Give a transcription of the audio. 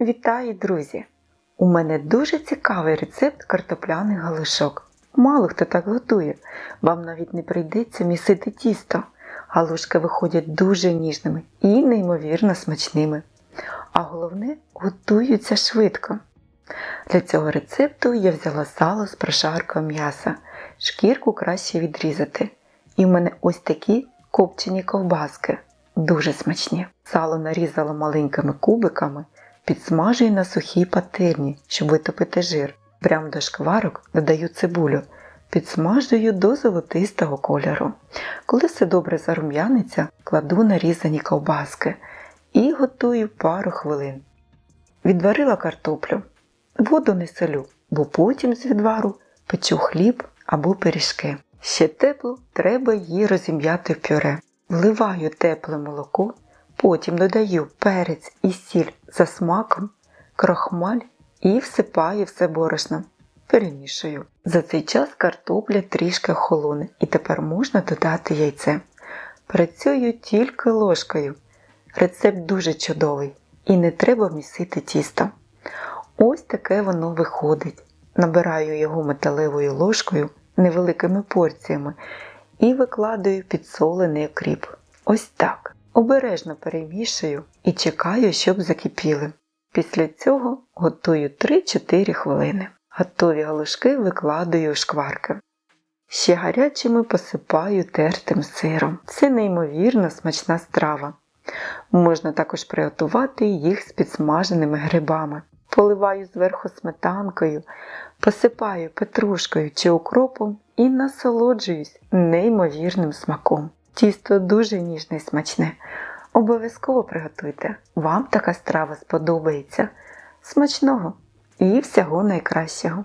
Вітаю, друзі! У мене дуже цікавий рецепт картопляних галушок. Мало хто так готує, вам навіть не прийдеться місити тісто. Галушки виходять дуже ніжними і неймовірно смачними. А головне, готуються швидко. Для цього рецепту я взяла сало з прошаркою м'яса. Шкірку краще відрізати. І в мене ось такі копчені ковбаски. Дуже смачні. Сало нарізала маленькими кубиками, підсмажую на сухій пательні, щоб витопити жир. Прямо до шкварок додаю цибулю, підсмажую до золотистого кольору. Коли все добре зарум'яниться, кладу нарізані ковбаски і готую пару хвилин. Відварила картоплю. Воду не солю, бо потім з відвару печу хліб або пиріжки. Ще тепло треба її розім'яти в пюре. Вливаю тепле молоко, потім додаю перець і сіль за смаком, крохмаль і всипаю все борошно. Перемішую. За цей час картопля трішки холоне і тепер можна додати яйце. Працюю тільки ложкою. Рецепт дуже чудовий і не треба місити тісто. Ось таке воно виходить. Набираю його металевою ложкою невеликими порціями і викладаю підсолений окріп. Ось так. Обережно перемішую і чекаю, щоб закипіли. Після цього готую 3-4 хвилини. Готові галушки викладаю у шкварки. Ще гарячими посипаю тертим сиром. Це неймовірно смачна страва. Можна також приготувати їх з підсмаженими грибами. Поливаю зверху сметанкою, посипаю петрушкою чи укропом і насолоджуюсь неймовірним смаком. Тісто дуже ніжне і смачне. Обов'язково приготуйте, вам така страва сподобається. Смачного і всього найкращого!